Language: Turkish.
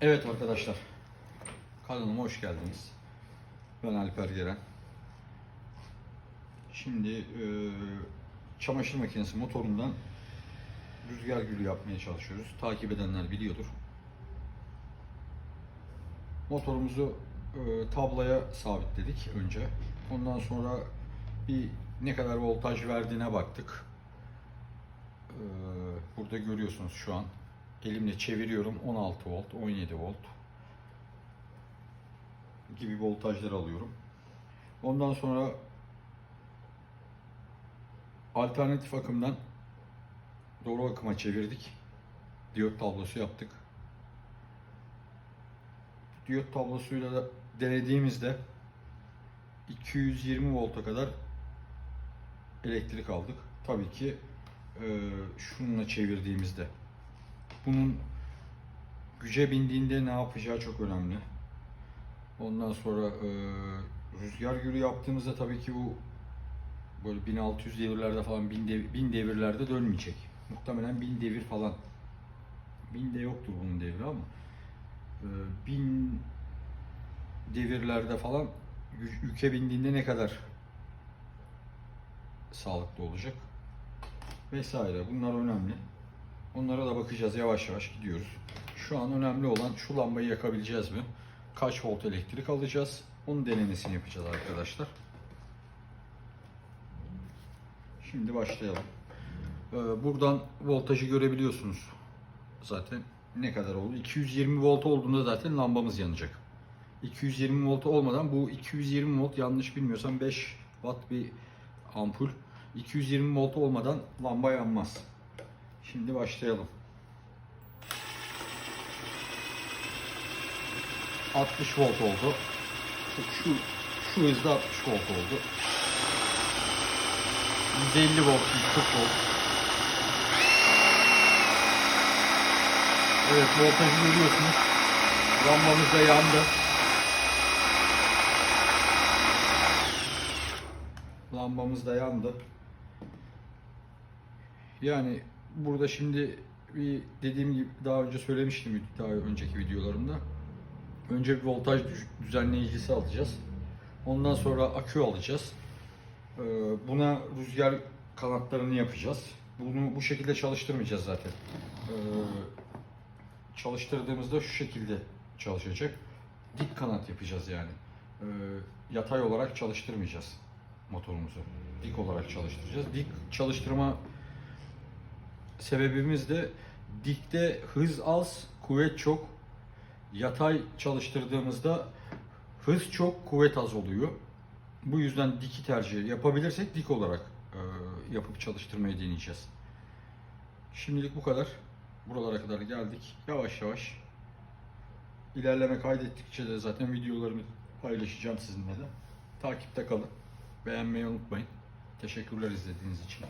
Evet arkadaşlar, kanalıma hoş geldiniz. Ben Alper Geren. Şimdi e, çamaşır makinesi motorundan rüzgar gülü yapmaya çalışıyoruz. Takip edenler biliyordur. Motorumuzu e, tablaya sabitledik önce. Ondan sonra bir ne kadar voltaj verdiğine baktık. E, burada görüyorsunuz şu an. Elimle çeviriyorum 16 volt, 17 volt gibi voltajlar alıyorum. Ondan sonra alternatif akımdan doğru akıma çevirdik. Diyot tablosu yaptık. Diyot tablosuyla da denediğimizde 220 volta kadar elektrik aldık. Tabii ki e, şununla çevirdiğimizde bunun güce bindiğinde ne yapacağı çok önemli. Ondan sonra e, rüzgar gülü yaptığımızda tabii ki bu böyle 1600 devirlerde falan 1000, dev, 1000 devirlerde dönmeyecek. Muhtemelen 1000 devir falan. 1000 de yoktur bunun devri ama e, 1000 devirlerde falan yü- yüke bindiğinde ne kadar sağlıklı olacak vesaire. Bunlar önemli. Onlara da bakacağız yavaş yavaş gidiyoruz. Şu an önemli olan şu lambayı yakabileceğiz mi? Kaç volt elektrik alacağız? Onun denemesini yapacağız arkadaşlar. Şimdi başlayalım. Ee, Buradan voltajı görebiliyorsunuz. Zaten ne kadar oldu? 220 volt olduğunda zaten lambamız yanacak. 220 volt olmadan bu 220 volt yanlış bilmiyorsam 5 watt bir ampul. 220 volt olmadan lamba yanmaz. Şimdi başlayalım. 60 volt oldu. Şu şu hızda 60 volt oldu. 150 volt, 140 volt. Evet voltajı görüyorsunuz. Lambamız da yandı. Lambamız da yandı. Yani burada şimdi bir dediğim gibi daha önce söylemiştim daha önceki videolarımda. Önce bir voltaj düz- düzenleyicisi alacağız. Ondan sonra akü alacağız. Ee, Buna rüzgar kanatlarını yapacağız. Bunu bu şekilde çalıştırmayacağız zaten. Ee, Çalıştırdığımızda şu şekilde çalışacak. Dik kanat yapacağız yani. Ee, Yatay olarak çalıştırmayacağız motorumuzu. Dik olarak çalıştıracağız. Dik çalıştırma sebebimiz de dikte hız az, kuvvet çok. Yatay çalıştırdığımızda hız çok, kuvvet az oluyor. Bu yüzden diki tercih yapabilirsek dik olarak e, yapıp çalıştırmayı deneyeceğiz. Şimdilik bu kadar. Buralara kadar geldik. Yavaş yavaş ilerleme kaydettikçe de zaten videolarımı paylaşacağım sizinle de. Takipte kalın. Beğenmeyi unutmayın. Teşekkürler izlediğiniz için.